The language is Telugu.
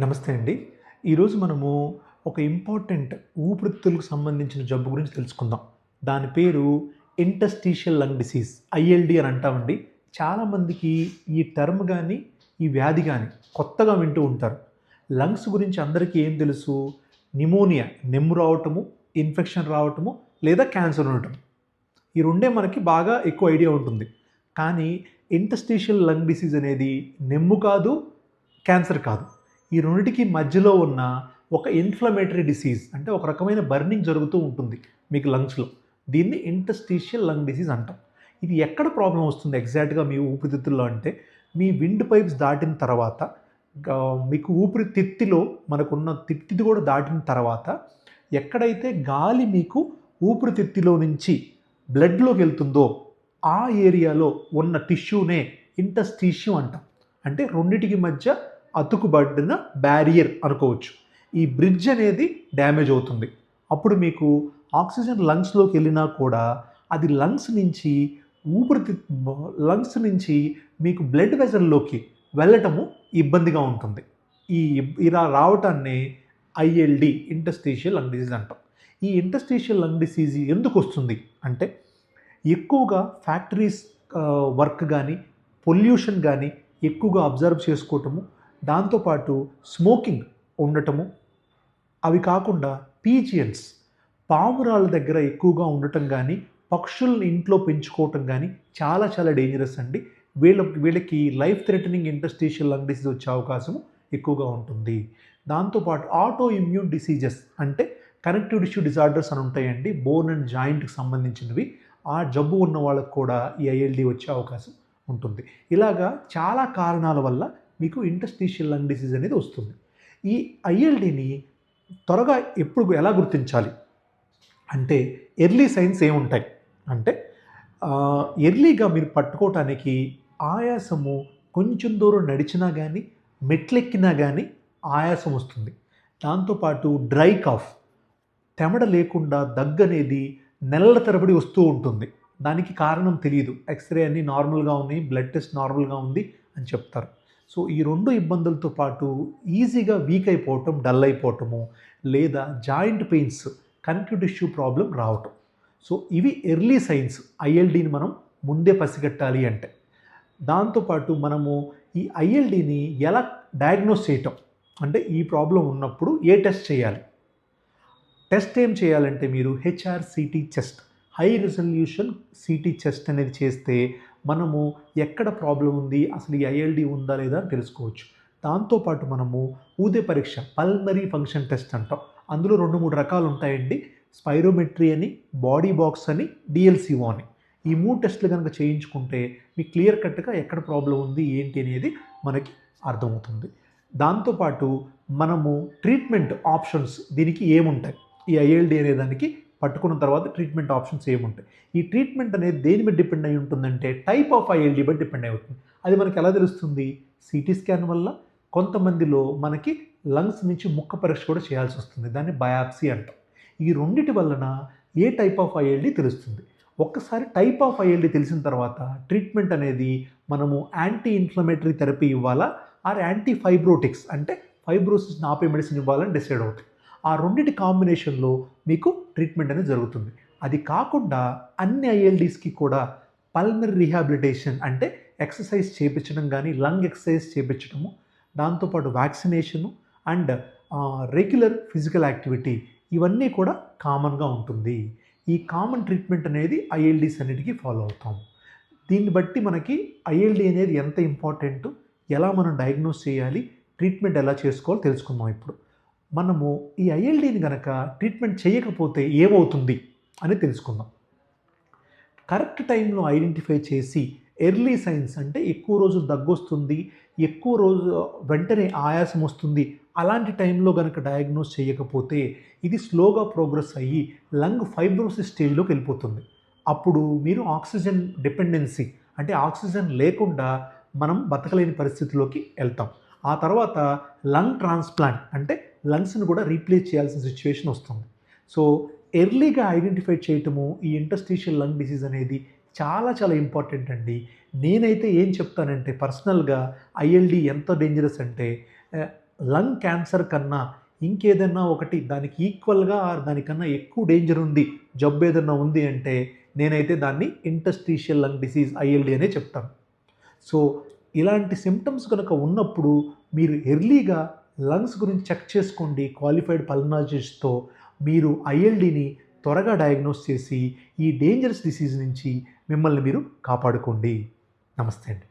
నమస్తే అండి. ఈరోజు మనము ఒక ఇంపార్టెంట్ ఊపిరితిత్తులకు సంబంధించిన జబ్బు గురించి తెలుసుకుందాం. దాని పేరు ఇంటస్టీషియల్ లంగ్ డిసీజ్ ఐఎల్డి అని అంటామండి. చాలామందికి ఈ టర్మ్ కానీ ఈ వ్యాధి కానీ కొత్తగా వింటూ ఉంటారు. లంగ్స్ గురించి అందరికీ ఏం తెలుసు? నిమోనియా నెమ్ము రావటము ఇన్ఫెక్షన్ రావటము లేదా క్యాన్సర్ ఉండటం. ఈ రెండే మనకి బాగా ఎక్కువ ఐడియా ఉంటుంది. కానీ ఇంటస్టీషియల్ లంగ్ డిసీజ్ అనేది నెమ్ము కాదు క్యాన్సర్ కాదు. ఈ రెండిటికి మధ్యలో ఉన్న ఒక ఇన్ఫ్లమేటరీ డిసీజ్ అంటే ఒక రకమైన బర్నింగ్ జరుగుతూ ఉంటుంది మీకు లంగ్స్లో దీన్ని ఇంటస్టీషియల్ లంగ్ డిసీజ్ అంటాం. ఇది ఎక్కడ ప్రాబ్లం వస్తుంది ఎగ్జాక్ట్గా మీ ఊపిరితిత్తుల్లో అంటే మీ విండ్ పైప్స్ దాటిన తర్వాత మీకు ఊపిరితిత్తిలో మనకున్న తిత్తిది కూడా దాటిన తర్వాత ఎక్కడైతే గాలి మీకు ఊపిరితిత్తిలో నుంచి బ్లడ్లోకి వెళ్తుందో ఆ ఏరియాలో ఉన్న టిష్యూనే ఇంటస్టీష్యూ అంటాం. అంటే రెండిటికి మధ్య అతుకుబడిన బ్యారియర్ అనుకోవచ్చు. ఈ బ్రిడ్జ్ అనేది డ్యామేజ్ అవుతుంది. అప్పుడు మీకు ఆక్సిజన్ లంగ్స్లోకి వెళ్ళినా కూడా అది లంగ్స్ నుంచి ఊపిరితి లంగ్స్ నుంచి మీకు బ్లడ్ వెజల్లోకి వెళ్ళటము ఇబ్బందిగా ఉంటుంది. ఈ ఇలా రావటాన్ని ఐఎల్డి ఇంటస్టీషియల్ లంగ్ డిసీజ్ అంటాం. ఈ ఇంటస్టీషియల్ లంగ్ డిసీజ్ ఎందుకు వస్తుంది? అంటే ఎక్కువగా ఫ్యాక్టరీస్ వర్క్ కానీ పొల్యూషన్ కానీ ఎక్కువగా అబ్జర్వ్ చేసుకోవటము దాంతోపాటు స్మోకింగ్ ఉండటము అవి కాకుండా పీజియన్స్ పావురాల దగ్గర ఎక్కువగా ఉండటం కానీ పక్షుల్ని ఇంట్లో పెంచుకోవటం కానీ చాలా చాలా డేంజరస్ అండి. వీళ్ళ వీళ్ళకి life threatening interstitial lung disease వచ్చే అవకాశం ఎక్కువగా ఉంటుంది. దాంతోపాటు ఆటో ఇమ్యూన్ డిసీజెస్ అంటే కనెక్టివ్ టిష్యూ డిజార్డర్స్ అని ఉంటాయండి. బోన్ అండ్ జాయింట్కి సంబంధించినవి. ఆ జబ్బు ఉన్న వాళ్ళకు కూడా ఈ ఐఎల్డి వచ్చే అవకాశం ఉంటుంది. ఇలాగా చాలా కారణాల వల్ల మీకు ఇంటస్టీషియల్ లంగ్ డిసీజ్ అనేది వస్తుంది. ఈ ఐఎల్డిని త్వరగా ఎప్పుడు ఎలా గుర్తించాలి? అంటే ఎర్లీ సైన్స్ ఏముంటాయి? అంటే ఎర్లీగా మీరు పట్టుకోవటానికి ఆయాసము కొంచెం దూరం నడిచినా కానీ మెట్లెక్కినా కానీ ఆయాసం వస్తుంది. దాంతోపాటు డ్రై కాఫ్ తెమడ లేకుండా దగ్గు అనేది నెలల తరబడి వస్తూ ఉంటుంది. దానికి కారణం తెలియదు ఎక్స్రే అన్నీ నార్మల్గా ఉన్నాయి బ్లడ్ టెస్ట్ నార్మల్గా ఉంది అని చెప్తారు. సో ఈ రెండు ఇబ్బందులతో పాటు ఈజీగా వీక్ అయిపోవటం డల్ అయిపోవటము లేదా joint pains connective tissue problem రావటం. సో ఇవి ఎర్లీ సైన్స్ ఐఎల్డీని మనం ముందే పసిగట్టాలి అంటే. దాంతోపాటు మనము ఈ ఐఎల్డీని ఎలా డయాగ్నోస్ చేయటం? అంటే ఈ ప్రాబ్లం ఉన్నప్పుడు ఏ టెస్ట్ చేయాలి? టెస్ట్ ఏం చేయాలంటే మీరు HR CT chest high resolution CT chest అనేది చేస్తే మనము ఎక్కడ ప్రాబ్లం ఉంది అసలు ఈ ఐఎల్డి ఉందా లేదా అని తెలుసుకోవచ్చు. దాంతోపాటు మనము ఊదే పరీక్ష పల్మరీ ఫంక్షన్ టెస్ట్ అంటాం. అందులో రెండు మూడు రకాలు ఉంటాయండి. స్పైరోమెట్రీ అని బాడీ బాక్స్ అని డిఎల్సిఓ అని. ఈ మూడు టెస్టులు కనుక చేయించుకుంటే మీకు క్లియర్ కట్గా ఎక్కడ ప్రాబ్లం ఉంది ఏంటి అనేది మనకి అర్థమవుతుంది. దాంతోపాటు మనము ట్రీట్మెంట్ ఆప్షన్స్ దీనికి ఏముంటాయి? ఈ ఐఎల్డి అనే దానికి పట్టుకున్న తర్వాత ట్రీట్మెంట్ ఆప్షన్స్ ఏముంటాయి? ఈ ట్రీట్మెంట్ అనేది దేని మీద డిపెండ్ అయి ఉంటుందంటే టైప్ ఆఫ్ ఐఎల్డీ బట్టి డిపెండ్ అవుతుంది అది మనకి ఎలా తెలుస్తుంది? సిటీ స్కాన్ వల్ల కొంతమందిలో మనకి లంగ్స్ నుంచి ముక్క పరీక్ష కూడా చేయాల్సి వస్తుంది. దాన్ని బయాప్సీ అంటాం. ఈ రెండిటి వలన ఏ టైప్ ఆఫ్ ఐఎల్డీ తెలుస్తుంది? ఒక్కసారి టైప్ ఆఫ్ ఐఎల్డీ తెలిసిన తర్వాత ట్రీట్మెంట్ అనేది మనము యాంటీ ఇన్ఫ్లమేటరీ థెరపీ ఇవ్వాలా? ఆర్ యాంటీ ఫైబ్రోటిక్స్ అంటే ఫైబ్రోసిస్ని ఆపే మెడిసిన్ ఇవ్వాలని డిసైడ్ అవుతుంది ఆ రెండింటి కాంబినేషన్లో మీకు ట్రీట్మెంట్ అనేది జరుగుతుంది. అది కాకుండా అన్ని ఐఎల్డీస్కి కూడా పల్మరీ రీహాబిలిటేషన్ అంటే ఎక్సర్సైజ్ చేయించడం కానీ లంగ్ ఎక్సర్సైజ్ చేయించడము దాంతోపాటు vaccination and regular physical activity ఇవన్నీ కూడా కామన్గా ఉంటుంది. ఈ కామన్ ట్రీట్మెంట్ అనేది ఐఎల్డీస్ అన్నిటికీ ఫాలో అవుతాం. దీన్ని బట్టి మనకి ఐఎల్డి అనేది ఎంత ఇంపార్టెంట్ ఎలా మనం డయాగ్నోస్ చేయాలి ట్రీట్మెంట్ ఎలా చేసుకోవాలో తెలుసుకుందాం ఇప్పుడు. మనము ఈ ఐఎల్డీని కనుక ట్రీట్మెంట్ చేయకపోతే ఏమవుతుంది అని తెలుసుకుందాం. కరెక్ట్ టైంలో ఐడెంటిఫై చేసి ఎర్లీ సైన్స్ అంటే ఎక్కువ రోజులు దగ్గొస్తుంది ఎక్కువ రోజు వెంటనే ఆయాసం వస్తుంది అలాంటి టైంలో కనుక డయాగ్నోస్ చేయకపోతే ఇది స్లోగా ప్రోగ్రెస్ అయ్యి లంగ్ ఫైబ్రోసిస్ స్టేజ్లోకి వెళ్ళిపోతుంది. అప్పుడు మీరు ఆక్సిజన్ డిపెండెన్సీ అంటే ఆక్సిజన్ లేకుండా మనం బతకలేని పరిస్థితిలోకి వెళ్తాం. ఆ తర్వాత లంగ్ ట్రాన్స్ప్లాంట్ అంటే లంగ్స్ని కూడా రీప్లేస్ చేయాల్సిన సిచ్యువేషన్ వస్తుంది. సో ఎర్లీగా ఐడెంటిఫై చేయటము ఈ ఇంటస్టీషియల్ లంగ్ డిసీజ్ అనేది చాలా చాలా ఇంపార్టెంట్ అండి. నేనైతే ఏం చెప్తానంటే పర్సనల్గా ఐఎల్డి ఎంత డేంజరస్ అంటే లంగ్ క్యాన్సర్ కన్నా ఇంకేదన్నా ఒకటి దానికి ఈక్వల్గా దానికన్నా ఎక్కువ డేంజర్ ఉంది జబ్బు ఏదన్నా ఉంది అంటే నేనైతే దాన్ని ఇంటస్టీషియల్ లంగ్ డిసీజ్ ఐఎల్డి అనే చెప్తాను. సో ఇలాంటి సిమ్టమ్స్ కనుక ఉన్నప్పుడు మీరు ఎర్లీగా లంగ్స్ గురించి చెక్ చేసుకోండి. క్వాలిఫైడ్ పల్మనాలజిస్ట్తో మీరు ఐఎల్డిని త్వరగా డయాగ్నోస్ చేసి ఈ డేంజరస్ డిసీజ్ నుంచి మిమ్మల్ని మీరు కాపాడుకోండి. నమస్తే అండి.